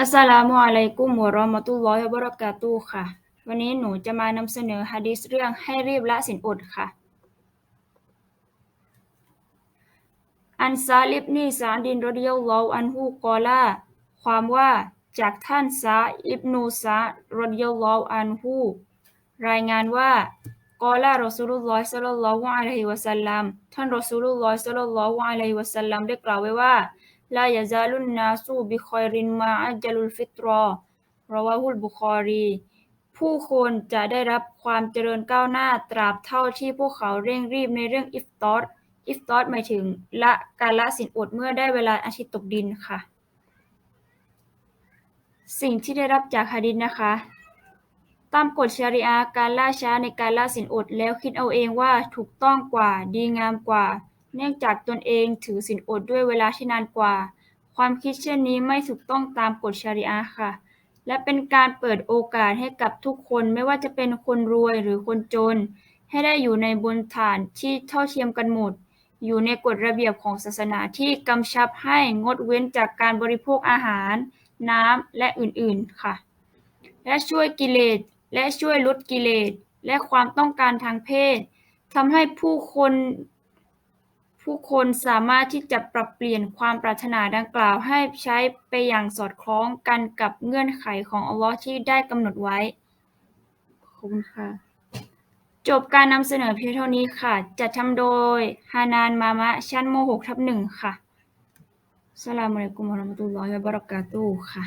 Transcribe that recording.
อัสสลามุอะลัยกุม วะเราะมะตุลลอฮิ วะบะเราะกาตุฮ์ ค่ะ วันนี้หนูจะมานำเสนอหะดีษเรื่องให้รีบละสินอดค่ะ อันซาลิบนีซาดินรอฎิยัลลอฮุอันฮุกอลา ความว่าจากท่านซาอิบนุซะอ์รอฎิยัลลอฮุอันฮุรายงานว่ากอลารอซูลุลลอฮิศ็อลลัลลอฮุอะลัยฮิวะซัลลัม ท่านรอซูลุลลอฮิศ็อลลัลลอฮุอะลัยฮิวะซัลลัมได้กล่าวไว้ว่า ลายะซาลุนนาสูบิคอยรินมาอัจญะลุลฟิตรอรอวฮุลบุคอรี ผู้คนจะได้รับความเจริญก้าวหน้าตราบเท่าที่พวกเขาเร่งรีบในเรื่องอิฟตอรอิฟตอรหมายถึงละการละสินอดเมื่อได้เวลาอาทิตย์ตกดินค่ะ สิ่งที่ได้รับจากหะดีษนะคะ ตามกฎชะรีอะการล่าช้าในการละสินอดแล้วคิดเอาเองว่าถูกต้องกว่าดีงามกว่า เนื่องจากตนเองถือศีลอดด้วยเวลาที่นานกว่า ความคิดเช่นนี้ไม่ถูกต้องตามกฎชะรีอะห์ค่ะ และเป็นการเปิดโอกาสให้กับทุกคนไม่ว่าจะเป็นคนรวยหรือคนจน ให้ได้อยู่ในบนฐานที่เท่าเทียมกันหมด อยู่ในกฎระเบียบของศาสนาที่กำชับให้งดเว้นจากการบริโภคอาหาร น้ำและอื่นๆค่ะ และช่วยกิเลสและช่วยลดกิเลสและความต้องการทางเพศทำให้ผู้คน ผู้คนสามารถที่จะปรับเปลี่ยนความปรารถนาดังกล่าวให้ใช้ไปอย่างสอดคล้องกันกับเงื่อนไขของอัลเลาะห์ที่ได้กำหนดไว้ ขอบคุณค่ะ จบการนำเสนอเพียงเท่านี้ค่ะ จัดทำโดยฮานานมามะชั้นม .6 ทับหนึ่งค่ะอัสสลามุอะลัยกุมวะเราะมะตุลลอฮิวะบะเราะกาตุฮ์ค่ะ